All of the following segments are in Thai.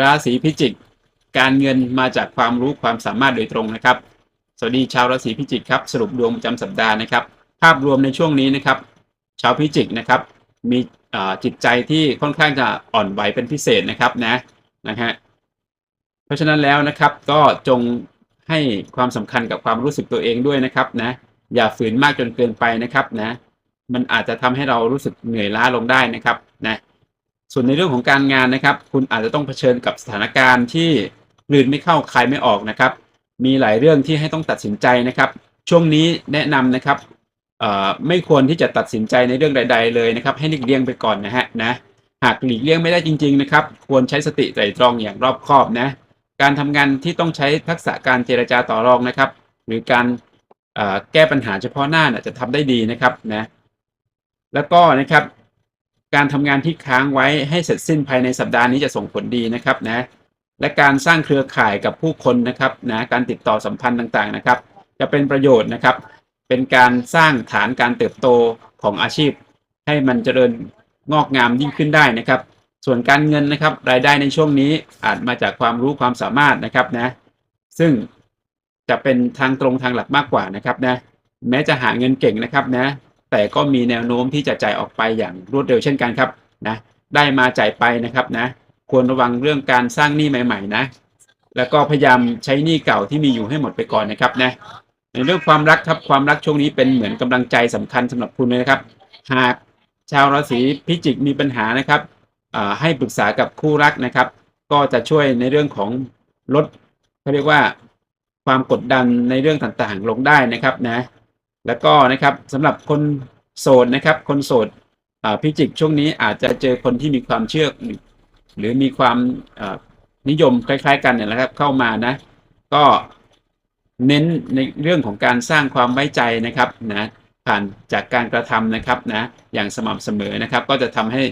ราศีพิจิก การเงินมาจากความรู้ความสามารถโดยตรงนะครับ สวัสดีชาวราศีพิจิกครับสรุปดวงประจำสัปดาห์นะครับ ภาพรวมในช่วงนี้นะครับ ชาวพิจิกนะครับ มีจิตใจที่ค่อนข้างจะอ่อนไหวเป็นพิเศษนะครับนะนะฮะเพราะฉะนั้นแล้วนะครับก็จงให้ความสำคัญกับความรู้สึกตัวเองด้วยนะครับนะอย่าฝืนมากจนเกินไปนะครับนะมันอาจจะทำให้เรารู้สึกเหนื่อยล้าลงได้นะครับนะ ส่วนในเรื่องของการงานนะครับ คุณอาจจะต้องเผชิญกับสถานการณ์ที่กลืนไม่เข้าคายไม่ออกนะครับ มีหลายเรื่องที่ให้ต้องตัดสินใจนะครับ ช่วงนี้แนะนำนะครับไม่ควรที่จะตัดสินใจในเรื่องใด ๆ เลยนะครับ ให้หลีกเลี่ยงไปก่อนนะฮะนะหากหลีกเลี่ยงไม่ได้จริง ๆ นะครับ ควรใช้สติไตร่ตรองอย่างรอบคอบนะ การทำงานที่ต้องใช้ทักษะการเจรจาต่อรองนะครับ หรือการแก้ปัญหาเฉพาะหน้านะจะทำได้ดีนะครับนะแล้วก็นะครับ การทำงานที่ค้างไว้ให้เสร็จสิ้นภายในสัปดาห์นี้จะส่งผลดีนะครับนะและการสร้างเครือข่ายกับผู้คนนะครับนะการติดต่อสัมพันธ์ต่างๆนะครับ จะเป็นประโยชน์นะครับ เป็นการสร้างฐานการเติบโตของอาชีพ ให้มันเจริญงอกงามยิ่งขึ้นได้นะครับ ส่วนการเงินนะครับ รายได้ในช่วงนี้อาจมาจากความรู้ความสามารถนะครับนะ ซึ่งจะเป็นทางตรงทางหลักมากกว่านะครับนะแม้จะหาเงินเก่งนะครับนะ แต่ก็มีแนวโน้มที่จะจ่ายออกไปอย่างรวดเร็วเช่นกันครับนะได้มาจ่ายไปนะครับนะควรระวังเรื่องการสร้างหนี้ใหม่ ๆ นะ แล้วก็พยายามใช้หนี้เก่าที่มีอยู่ให้หมดไปก่อนนะครับนะในเรื่องความรักครับความรักช่วงนี้เป็นเหมือนกำลังใจสำคัญสำหรับคุณเลยนะครับ หากชาวราศีพิจิกมีปัญหานะครับให้ปรึกษากับคู่รักนะครับ ก็จะช่วยในเรื่องของลดเขาเรียกว่าความกดดันในเรื่องต่างๆ ลงได้นะครับนะ แล้วก็นะครับสำหรับคนโสดนะครับ คนโสดพิจิกช่วงนี้อาจจะเจอคนที่มีความเชื่อหรือมีความนิยมคล้าย ๆ กันเนี่ยนะครับ เข้ามานะ ก็เน้นในเรื่องของการสร้างความไว้ใจนะครับนะผ่านจากการกระทำนะครับนะอย่างสม่ำเสมอนะครับ ก็จะทำให้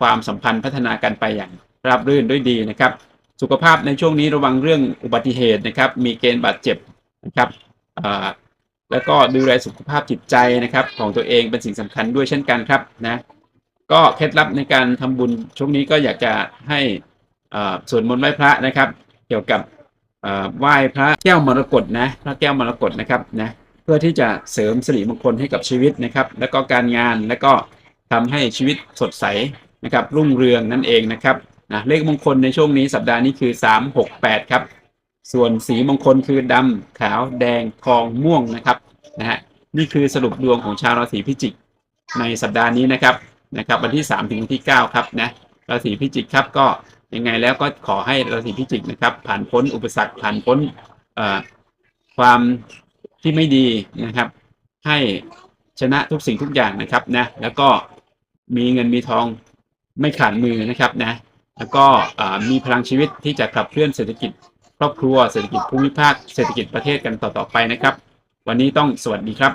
ความสัมพันธ์พัฒนากันไปอย่างราบรื่นด้วยดีนะครับ สุขภาพในช่วงนี้ระวังเรื่องอุบัติเหตุนะครับ มีเกณฑ์บาดเจ็บนะครับ แล้วก็ดูแลสุขภาพจิตใจนะครับของตัวเองเป็นสิ่งสำคัญด้วยเช่นกันครับนะก็เคล็ดลับในการทำบุญช่วงนี้ก็อยากจะให้อ่าสวดมนต์ไหว้พระนะครับ เกี่ยวกับไหว้พระแก้วมรกตนะพระแก้วมรกตนะครับนะเพื่อที่จะเสริมสิริมงคลให้กับชีวิตนะครับ แล้วก็การงานแล้วก็ทำให้ชีวิตสดใสนะครับรุ่งเรืองนั่นเองนะครับนะเลขมงคลในช่วงนี้สัปดาห์นี้คือ 368 ครับ ส่วนสีมงคลคือดำขาวแดงทองม่วงนะครับนะฮะนี่คือสรุปดวงของชาวราศีพิจิก ในสัปดาห์นี้นะครับนะครับ วันที่ 3 ถึงวันที่ 9 ครับนะราศีพิจิกครับก็ยังไงแล้วก็ขอให้ราศีพิจิกนะครับ ผ่านพ้นอุปสรรคผ่านพ้นความที่ไม่ดีนะครับ ให้ชนะทุกสิ่งทุกอย่างนะครับนะแล้วก็มีเงินมีทองไม่ขาดมือนะครับนะแล้วก็มีพลังชีวิตที่จะขับเคลื่อนเศรษฐกิจ ครอบครัวเศรษฐกิจภูมิภาคเศรษฐกิจประเทศกันต่อๆไปนะครับ วันนี้ต้องสวัสดีครับ